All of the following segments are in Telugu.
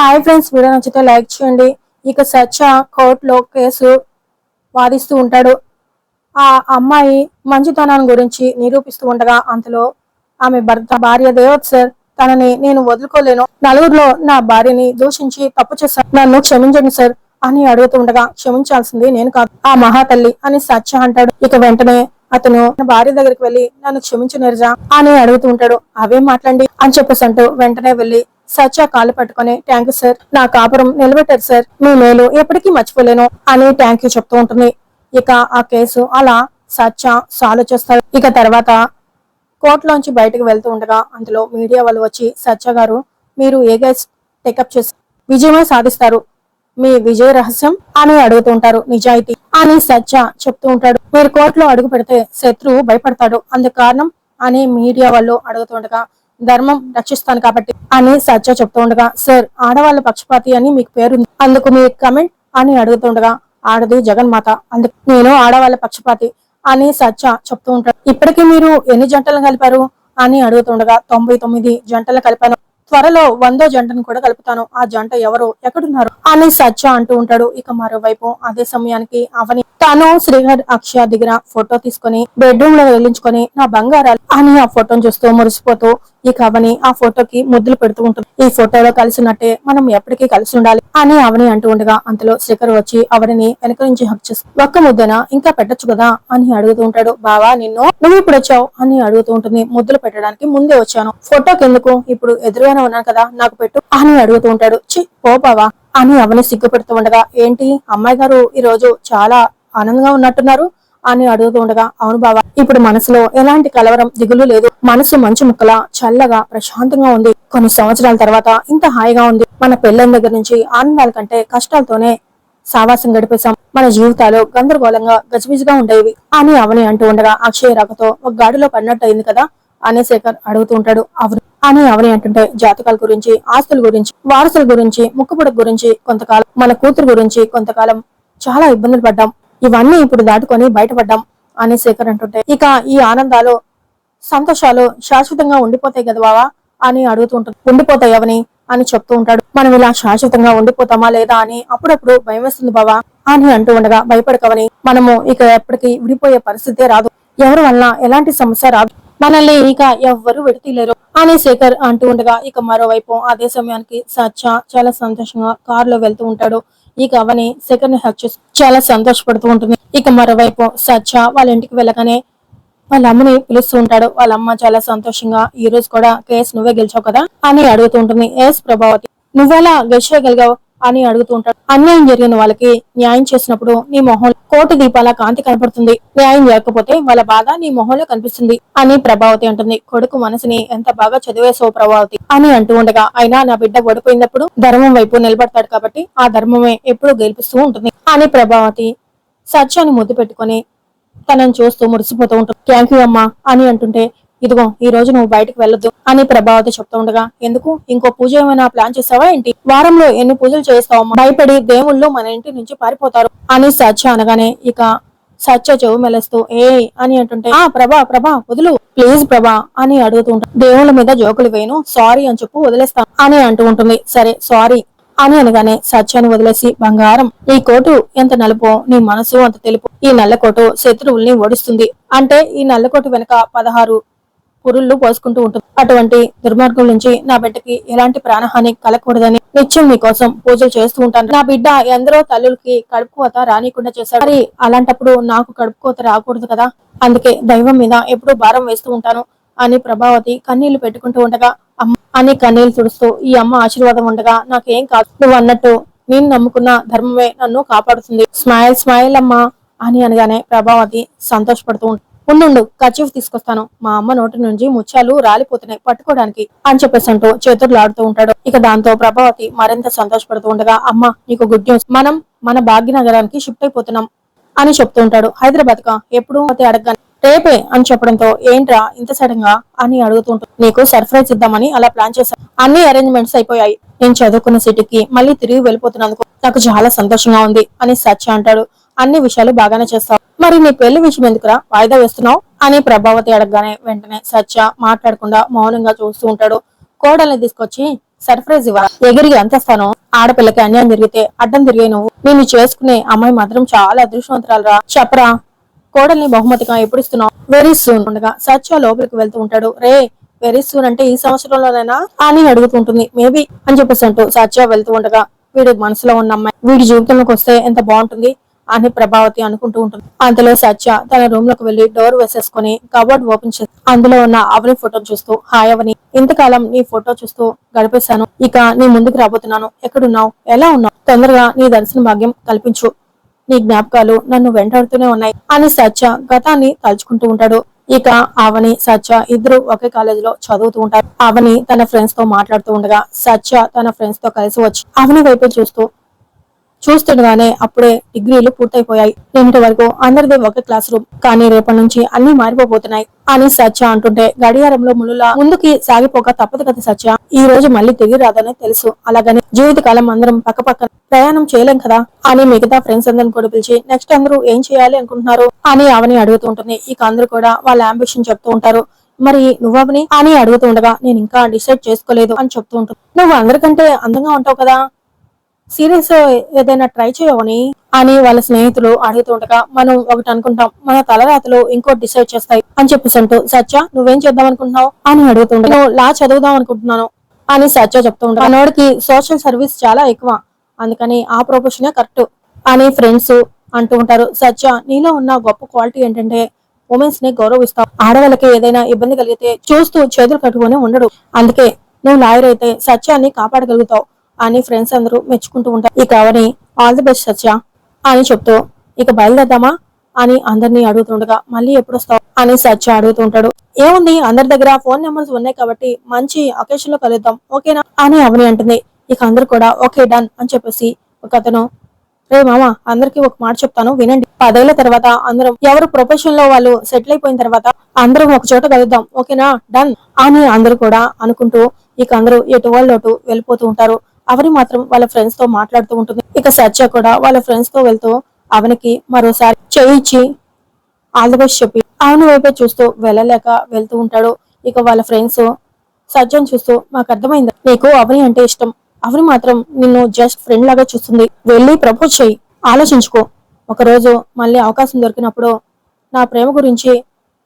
హాయ్ ఫ్రెండ్స్ వీడియో నచ్చితే లైక్ చేయండి. ఇక సత్య కోర్టులో కేసు వాదిస్తూ ఉంటాడు. ఆ అమ్మాయి మంచితనాన్ని గురించి నిరూపిస్తూ ఉండగా అంతలో ఆమె భర్త భార్య దేవత్ సార్ తనని నేను వదులుకోలేను. నలుగురిలో నా భార్యని దూషించి తప్పు చేశాను. నన్ను క్షమించండి సార్ అని అడుగుతూ ఉండగా క్షమించాల్సింది నేను కాదు. ఆ మహాతల్లి అని సత్య అంటాడు. ఇక వెంటనే అతను నా భార్య దగ్గరికి వెళ్ళి నన్ను క్షమించు నిర్జా అని అడుగుతూ ఉంటాడు. అవేం మాట్లాడి? అని చెప్పేసి అంటూ వెంటనే వెళ్ళి సత్య కాలు పట్టుకొని థ్యాంక్ యూ సార్ నా కాపురం నిలబెట్టారు సార్ మీ మేలు ఎప్పటికీ మర్చిపోలేను అని థ్యాంక్ యూ చెప్తూ ఉంటుంది. ఇక ఆ కేసు అలా సత్య సాల్వ్ చేస్తారు ఇక తర్వాత కోర్టులోంచి బయటకు వెళ్తూ ఉండగా అందులో మీడియా వాళ్ళు వచ్చి సత్య గారు మీరు ఏ గైస్ టేకప్ చేసి విజయమే సాధిస్తారు. మీ విజయ రహస్యం అని అడుగుతూ ఉంటారు నిజాయితీ అని సత్య చెప్తూ ఉంటాడు. మీరు కోర్టులో అడుగు పెడితే శత్రువు భయపడతాడు. అందుకు కారణం అని మీడియా వాళ్ళు అడుగుతుండగా ధర్మం రక్షిస్తాను కాబట్టి అని సత్య చెప్తూ ఉండగా సార్ ఆడవాళ్ళ పక్షపాతి అని మీకు పేరుంది. అందుకు మీ కమెంట్ అని అడుగుతుండగా ఆడది జగన్మాత. అందుకు నేను ఆడవాళ్ళ పక్షపాతి అని సత్య చెప్తూ ఉంటాడు. ఇప్పటికీ మీరు ఎన్ని జంటలు కలిపారు? అని అడుగుతుండగా తొంభై తొమ్మిది జంటలు కలిపాను. త్వరలో వందో జంటను కూడా కలుపుతాను. ఆ జంట ఎవరు ఎక్కడున్నారు? అని సత్య అంటూ ఉంటాడు. ఇక మరోవైపు అదే సమయానికి అవని తాను శ్రీహర్ అక్షయ దగ్గర ఫోటో తీసుకొని బెడ్రూమ్లో వెలించుకొని నా బంగారాలు అని ఆ ఫోటోను చూస్తూ మురిసిపోతూ ఇక అవని ఆ ఫోటోకి ముద్దులు పెడుతూ ఉంటుంది. ఈ ఫోటోలో కలిసినట్టే మనం ఎప్పటికీ కలిసి ఉండాలి అని అవని అంటూ ఉండగా అంతలో శేఖర్ వచ్చి అవనిని వెనక నుంచి హక్ చేసి ఒక్క ముద్దన? ఇంకా పెట్టొచ్చు కదా? అని అడుగుతూ ఉంటాడు. బావా నిన్ను నువ్వు ఇప్పుడు వచ్చావు? అని అడుగుతూ ఉంటుంది. ముద్దులు పెట్టడానికి ముందే వచ్చాను. ఫోటోకి ఎందుకు? ఇప్పుడు ఎదురుగానే ఉన్నాను కదా నాకు పెట్టు అని అడుగుతూ ఉంటాడు. చి పో బావా అని అవని సిగ్గుపెడుతూ ఉండగా ఏంటి? అమ్మాయి గారు ఈ రోజు చాలా ఆనందంగా ఉన్నట్టున్నారు. అని అడుగుతూ ఉండగా అవును బావా ఇప్పుడు మనసులో ఎలాంటి కలవరం దిగులు లేదు. మనసు మంచు ముక్కలా చల్లగా ప్రశాంతంగా ఉంది. కొన్ని సంవత్సరాల తర్వాత ఇంత హాయిగా ఉంది. మన పెళ్ళైన దగ్గర నుంచి ఆనందాల కంటే కష్టాలతోనే సావాసం గడిపేశాం. మన జీవితాలు గందరగోళంగా గజిబిజిగా ఉండేవి. అని అవని అంటూ ఉండగా అక్షయ రాకతో ఒక గాడిలో పడినట్టు అయింది కదా? అనే శేఖర్ అడుగుతూ ఉంటాడు. అవును. అని అవని అంటుంటే జాతకాల గురించి ఆస్తుల గురించి వారసుల గురించి ముక్కుపుడక గురించి కొంతకాలం మన కూతురు గురించి కొంతకాలం చాలా ఇబ్బందులు పడ్డాం. ఇవన్నీ ఇప్పుడు దాటుకొని బయటపడ్డాం అని శేఖర్ అంటుంటే ఇక ఈ ఆనందాలు సంతోషాలు శాశ్వతంగా ఉండిపోతాయి కదా బావా అని అడుగుతుంటుంది. ఉండిపోతాయి అవని అని చెప్తూ ఉంటాడు. మనం ఇలా శాశ్వతంగా ఉండిపోతామా లేదా అని అప్పుడప్పుడు భయం వేస్తుంది బావా అని అంటూ ఉండగా భయపడకవని మనము ఇక ఎప్పటికీ విడిపోయే పరిస్థితే రాదు. ఎవరి వలన ఎలాంటి సమస్య రాదు. మనల్ని ఇక ఎవ్వరు విడతీయలేరు అని శేఖర్ అంటూ ఉండగా ఇక మరోవైపు అదే సమయానికి సత్య చాలా సంతోషంగా కారులో వెళ్తూ ఉంటాడు. ఇక అవని శేఖర్ని హక్ చాలా సంతోషపడుతూ ఉంటుంది. ఇక మరోవైపు సత్య వాళ్ళ ఇంటికి వెళ్ళగానే వాళ్ళ అమ్మని పిలుస్తూ ఉంటాడు. వాళ్ళ అమ్మ చాలా సంతోషంగా ఈ రోజు కూడా కేసు నువ్వే గెలిచావు కదా? అని అడుగుతూ ఉంటుంది. ఎస్ ప్రభావతి నువ్వెలా గెలిచేయగలిగావు అని అడుగుతూ ఉంటాడు. అన్యాయం జరిగిన వాళ్ళకి న్యాయం చేసినప్పుడు నీ మొహం కోటి దీపాల కాంతి కనపడుతుంది. న్యాయం చేయకపోతే వాళ్ళ బాధ నీ మొహంలో కనిపిస్తుంది అని ప్రభావతి అంటుంది. కొడుకు మనసుని ఎంత బాగా చదివేసావు ప్రభావతి? అని అంటూ ఉండగా అయినా నా బిడ్డ ఓడిపోయినప్పుడు ధర్మం వైపు నిలబడతాడు కాబట్టి ఆ ధర్మమే ఎప్పుడు గెలిపిస్తూ ఉంటుంది అని ప్రభావతి సత్యాన్ని ముద్దు పెట్టుకొని తనని చూస్తూ మురిసిపోతూ ఉంటుంది. థ్యాంక్ యూ అమ్మా అని అంటుంటే ఇదిగో ఈ రోజు నువ్వు బయటకు వెళ్ళొద్దు అని ప్రభావతి చెప్తూ ఉండగా ఎందుకు? ఇంకో పూజ ఏమైనా ప్లాన్ చేసావా ఏంటి? వారంలో ఎన్ని పూజలు చేస్తావమ్మా? భయపడి దేవుళ్ళు మన ఇంటి నుంచి పారిపోతారు అని సత్య అనగానే ఇక సత్య చెవు మెలస్తూ ఏ అని అంటుంటే ఆ ప్రభా ప్రభా వదులు ప్లీజ్ ప్రభా అని అడుగుతూ ఉంటాడు దేవుళ్ళ మీద జోకులు వేయను సారీ అని చెప్పు వదిలేస్తాను అని అంటూ ఉంటుంది. సరే సారీ అని అనగానే సత్యాన్ని వదిలేసి బంగారం ఈ కోటు ఎంత నలుపో నీ మనసు అంత తెలుపు ఈ నల్ల కోటు శత్రువుల్ని ఓడిస్తుంది. అంటే ఈ నల్ల కోటు వెనక పదహారు పురుళ్ళు పోసుకుంటూ ఉంటుంది. అటువంటి దుర్మార్గం నుంచి నా బిడ్డకి ఎలాంటి ప్రాణహాని కలగకూడదని నిత్యం మీకోసం పూజలు చేస్తూ ఉంటాను. నా బిడ్డ ఎందరో తల్లులకి కడుపు కోత రానికుండా చేశాడు. మరి అలాంటప్పుడు నాకు కడుపు కోత రాకూడదు కదా? అందుకే దైవం మీద ఎప్పుడూ భారం వేస్తూ ఉంటాను అని ప్రభావతి కన్నీళ్ళు పెట్టుకుంటూ ఉండగా అమ్మ అని కన్నీళ్ళు తుడుస్తూ ఈ అమ్మ ఆశీర్వాదం ఉండగా నాకేం కాదు. నువ్వు అన్నట్టు నేను నమ్ముకున్న ధర్మమే నన్ను కాపాడుతుంది. స్మైల్ స్మైల్ అమ్మా అని అనగానే ప్రభావతి సంతోషపడుతూ ఉంటుంది ఉండు కర్చీఫ్ తీసుకొస్తాను. మా అమ్మ నోటి నుంచి ముత్యాలు రాలిపోతున్నాయి పట్టుకోవడానికి అని చెప్పేసి అంటూ చేతులు ఆడుతూ ఉంటాడు. ఇక దాంతో ప్రభావతి మరింత సంతోషపడుతూ ఉండగా అమ్మ నీకు గుడ్ న్యూస్ మనం మన భాగ్యనగరానికి షిఫ్ట్ అయిపోతున్నాం అని చెప్తూ ఉంటాడు. హైదరాబాద్ కా ఎప్పుడు? అయితే అడగగానే రేపే? అని చెప్పడంతో ఏంట్రా ఇంత సడన్గా? అని అడుగుతుంటాడు నీకు సర్ప్రైజ్ ఇద్దామని అలా ప్లాన్ చేశాను. అన్ని అరేంజ్మెంట్స్ అయిపోయాయి. నేను చదువుకున్న సిటీకి మళ్ళీ తిరిగి వెళ్ళిపోతున్నందుకు నాకు చాలా సంతోషంగా ఉంది అని సత్య అంటాడు. అన్ని విషయాలు బాగానే చేస్తావు. మరి నీ పెళ్ళి విషయం ఎందుకురా? వాయిదా వేస్తున్నావు? అని ప్రభావతి అడగగానే వెంటనే సత్య మాట్లాడకుండా మౌనంగా చూస్తూ ఉంటాడు. కోడల్ని తీసుకొచ్చి సర్ప్రైజ్ ఇవ్వ ఎగిరి అంతస్తాను. ఆడపిల్లకి అన్యాయం జరిగితే అడ్డం తిరిగే నువ్వు. నేను చేసుకునే అమ్మాయి మాత్రం చాలా అదృష్టవంతురాలరా. చెప్పరా? కోడల్ని బహుమతిగా ఎప్పుడు ఇస్తున్నావు? వెరీ సూన్ ఉండగా సత్య లోపలికి వెళ్తూ ఉంటాడు. రే వెరీ సూన్ అంటే ఈ సంవత్సరంలోనైనా అని అడుగుతుంటుంది మేబీ అని చెప్పేసి అంటూ సత్య వెళ్తూ ఉండగా వీడి మనసులో ఉన్న అమ్మాయి వీడి జీవితంలోకి వస్తే ఎంత బాగుంటుంది? అని ప్రభావతి అనుకుంటూ ఉంటుంది. అందులో సత్య తన రూమ్లోకి వెళ్ళి డోర్ వేసేసుకుని కబోర్డ్ ఓపెన్ చేసి అందులో ఉన్న అవని ఫోటో చూస్తూ హాయ్ అవని ఇంతకాలం నీ ఫోటో చూస్తూ గడిపేశాను. ఇక నీ ముందుకు రాబోతున్నాను. ఎక్కడున్నావు? ఎలా ఉన్నావు? తొందరగా నీ దర్శన భాగ్యం కల్పించు. నీ జ్ఞాపకాలు నన్ను వెంటాడుతూనే ఉన్నాయి అని సత్య గతాన్ని తలుచుకుంటూ ఉంటాడు. ఇక అవని సత్య ఇద్దరు ఒకే కాలేజీలో చదువుతూ ఉంటారు. అవని తన ఫ్రెండ్స్తో మాట్లాడుతూ ఉండగా సత్య తన ఫ్రెండ్స్తో కలిసి వచ్చి అవని వైపు చూస్తూ చూస్తుండగానే అప్పుడే డిగ్రీలు పూర్తయిపోయాయి. నిన్నటి వరకు అందరిది ఒక క్లాస్ రూమ్. కానీ రేపటి నుంచి అన్ని మారిపోబోతున్నాయి అని సత్య అంటుంటే గడియారంలో ములులా ముందుకి సాగిపోక తప్పదు కదా సత్య. ఈ రోజు మళ్ళీ తిరిగి రాదని తెలుసు. అలాగని జీవితకాలం అందరం పక్క పక్కన ప్రయాణం చేయలేం కదా అని మిగతా ఫ్రెండ్స్ అందరిని కూడా పిలిచి నెక్స్ట్ అందరూ ఏం చేయాలి అనుకుంటున్నారు అని అవని అడుగుతుంటుంది ఇక అందరూ కూడా వాళ్ళ అంబిషన్ చెప్తూ ఉంటారు. మరి నువ్వవని అని అడుగుతూ ఉండగా నేను ఇంకా డిసైడ్ చేసుకోలేదు అని చెప్తూ ఉంటుంది. నువ్వు అందరికంటే అందంగా ఉంటావు కదా. సీరియస్ ఏదైనా ట్రై చేయవని అని వాళ్ళ స్నేహితులు అడుగుతుండగా మనం ఒకటి అనుకుంటాం మన తలరాతలు ఇంకోటి డిసైడ్ చేస్తాయి అని చెప్పేసంటూ సత్య నువ్వేం చేద్దాం అనుకుంటున్నావు? అని అడుగుతుండగా "నేను లా చదువుదాం అనుకుంటున్నాను అని సత్య చెప్తూ ఉంటాను మనోడికి సోషల్ సర్వీస్ చాలా ఎక్కువ అందుకని ఆ ప్రొఫెషనే కరెక్ట్ అని ఫ్రెండ్స్ అంటూ ఉంటారు. సత్య నీలో ఉన్న గొప్ప క్వాలిటీ ఏంటంటే ఉమెన్స్ని గౌరవిస్తావు. ఆడవాళ్ళకి ఏదైనా ఇబ్బంది కలిగితే చూస్తూ చేతులు కట్టుకొని ఉండడు. అందుకే నువ్వు లాయర్ అయితే సత్యాన్ని కాపాడగలుగుతావు. అని ఫ్రెండ్స్ అందరూ మెచ్చుకుంటూ ఉంటారు. ఇక Avani all the best Satya అని చెప్తూ ఇక బయలుదేరదామా? అని అందరినీ అడుగుతుండగా మళ్ళీ ఎప్పుడు వస్తావు అని సత్య అడుగుతుంటాడు. ఏముంది? అందరి దగ్గర ఫోన్ నెంబర్స్ ఉన్నాయి కాబట్టి మంచి అకేషన్లో కలుద్దాం ఓకేనా? అని అవని అంటుంది. ఇక అందరు కూడా ఓకే డన్ అని చెప్పేసి ఒక అతను రే మామ అందరికి ఒక మాట చెప్తాను వినండి. పదేళ్ళ తర్వాత అందరం ఎవరు ప్రొఫెషన్లో వాళ్ళు సెటిల్ అయిపోయిన తర్వాత అందరం ఒక చోట కలుద్దాం ఓకేనా? డన్ అని అందరూ కూడా అనుకుంటూ ఇక అందరూ ఎటు వాళ్ళు అటు వెళ్ళిపోతూ ఉంటారు. అవని మాత్రం వాళ్ళ ఫ్రెండ్స్తో మాట్లాడుతూ ఉంటుంది. ఇక సత్య కూడా వాళ్ళ ఫ్రెండ్స్తో వెళ్తూ అవనికి మరోసారి చేయించి ఆల్ ద బెస్ట్ చెప్పి అవని వైపే చూస్తూ వెళ్ళలేక వెళ్తూ ఉంటాడు. ఇక వాళ్ళ ఫ్రెండ్స్ సజ్జన్ చూస్తూ మాకు అర్థమైంది. నీకు అవని అంటే ఇష్టం. అవని మాత్రం నిన్ను జస్ట్ ఫ్రెండ్ లాగా చూస్తుంది. వెళ్ళి ప్రపోజ్ చేయి ఆలోచించుకో. ఒక రోజు మళ్ళీ అవకాశం దొరికినప్పుడు నా ప్రేమ గురించి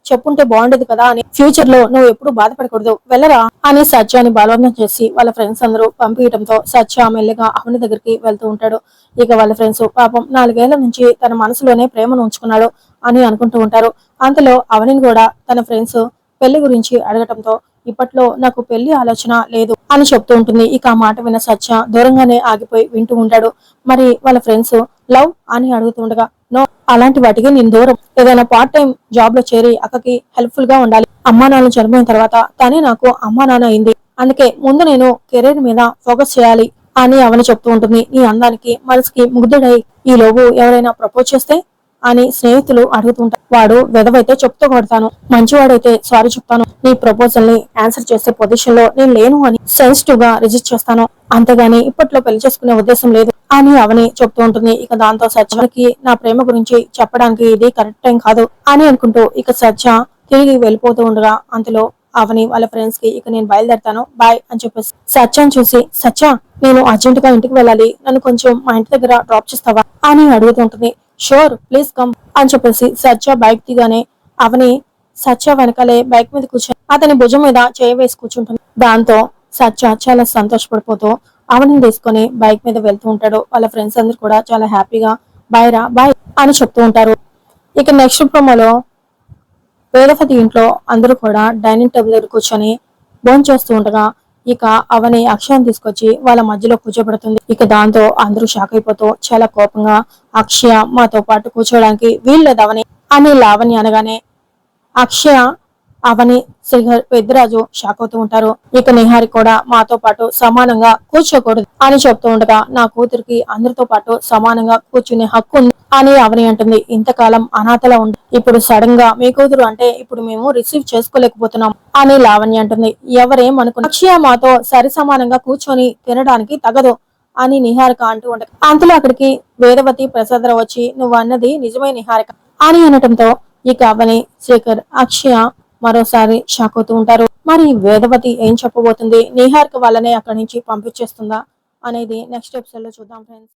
చెప్పుంటే బాగుండదు కదా అని ఫ్యూచర్లో నువ్వు ఎప్పుడు బాధపడకూడదు. వెళ్ళరా? అని సత్యాన్ని బలవంతం చేసి వాళ్ళ ఫ్రెండ్స్ అందరూ పంపించడంతో సత్య మెల్లగా అవని దగ్గరికి వెళ్తూ ఉంటాడు. ఇక వాళ్ళ ఫ్రెండ్స్ పాపం నాలుగేళ్ళ నుంచి తన మనసులోనే ప్రేమను ఉంచుకున్నాడు అని అనుకుంటూ ఉంటారు. అంతలో అవనిని కూడా తన ఫ్రెండ్స్ పెళ్ళి గురించి అడగటంతో ఇప్పట్లో నాకు పెళ్ళి ఆలోచన లేదు అని చెప్తూ ఉంటుంది. ఇక ఆ మాట విన్న సత్య దూరంగానే ఆగిపోయి వింటూ ఉంటాడు. మరి వాళ్ళ ఫ్రెండ్స్ లవ్? అని అడుగుతుండగా నో అలాంటి వాటికి నేను దూరం. ఏదైనా పార్ట్ టైం జాబ్లో చేరి అక్కకి హెల్ప్ఫుల్గా ఉండాలి. అమ్మా నాన్న చనిపోయిన తర్వాత తనే నాకు అమ్మా నాన్న అయింది. అందుకే ముందు నేను కెరీర్ మీద ఫోకస్ చేయాలి అని అవని చెప్తూ ఉంటుంది. నీ అందానికి మనసుకి ముగ్ధుడై ఈ లోపు ఎవరైనా ప్రపోజ్ చేస్తే అని స్నేహితులు అడుగుతుంటారు వాడు వెదవైతే చెప్తూ కొడతాను. మంచివాడైతే సారీ చెప్తాను. నీ ప్రపోజల్ని ఆన్సర్ చేసే పొజిషన్లో నేను లేను అని సెన్సిటివ్గా రిజిస్ట్ చేస్తాను. అంతేగాని ఇప్పట్లో పెళ్ళి చేసుకునే ఉద్దేశం లేదు అని అవని చెప్తూ ఉంటుంది. ఇక దాంతో సత్యకి నా ప్రేమ గురించి చెప్పడానికి ఇది కరెక్ట్ టైం కాదు అని అనుకుంటూ ఇక సత్య తిరిగి వెళ్ళిపోతూ ఉండగా అంతలో అవని వాళ్ళ ఫ్రెండ్స్కి ఇక నేను బయలుదేరుతాను. బాయ్ అని చెప్పేసి సత్యాన్ని చూసి సత్య నేను అర్జెంట్గా ఇంటికి వెళ్ళాలి. నన్ను కొంచెం మా ఇంటి దగ్గర డ్రాప్ చేస్తావా? అని అడుగుతుంటుంది షూర్ ప్లీజ్ కమ్ అని చెప్పేసి సత్య బైక్ దిగానే అవని సత్య వెనకాలే బైక్ మీద కూర్చొని అతని భుజం మీద చేయి వేసి కూర్చుంటుంది. దాంతో సత్య చాలా సంతోషపడిపోతూ అవని తీసుకొని బైక్ మీద వెళ్తూ ఉంటాడు. వాళ్ళ ఫ్రెండ్స్ అందరు కూడా చాలా హ్యాపీగా బాయ్ రా బాయ్ అని చెప్తూ ఉంటారు. ఇక నెక్స్ట్ ప్రోమోలో వేదవతి ఇంట్లో అందరూ కూడా డైనింగ్ టేబుల్ దగ్గర కూర్చొని భోజనం చేస్తూ ఉండగా ఇక అవని అక్షయాన్ని తీసుకొచ్చి వాళ్ళ మధ్యలో కూర్చోబెడుతుంది. ఇక దాంతో అందరూ షాక్ అయిపోతూ చాలా కోపంగా అక్షయ మాతో పాటు కూర్చోడానికి వీల్లేదు అవని అని లావణ్య అనగానే అక్షయ అవని శ్రీహర్ పెద్దరాజు షాక్ అవుతూ ఉంటారు. ఇక నిహారి కూడా మాతో పాటు సమానంగా కూర్చోకూడదు అని చెప్తూ ఉండగా నా కూతురికి అందరితో పాటు సమానంగా కూర్చునే హక్కు ఉంది అని అవని అంటుంది. ఇంతకాలం అనాథలా ఉంది ఇప్పుడు సడన్గా మీ కూతురు అంటే ఇప్పుడు మేము రిసీవ్ చేసుకోలేకపోతున్నాం అని లావణ్య అంటుంది. ఎవరేం అనుకున్నా అక్షయ మాతో సరి సమానంగా కూర్చొని తినడానికి తగదు అని నిహారిక అంటూ ఉండగా అంతలో అక్కడికి వేదవతి ప్రసాదరావు వచ్చి నువ్వు అన్నది నిజమే నిహారిక అని అనటంతో ఇక అవని శేఖర్ అక్షయ మరోసారి షాక్ అవుతూ ఉంటారు. మరి వేదవతి ఏం చెప్పబోతుంది? నిహారిక వాళ్ళనే అక్కడి నుంచి పంపించేస్తుందా? అనేది నెక్స్ట్ ఎపిసోడ్లో చూద్దాం ఫ్రెండ్స్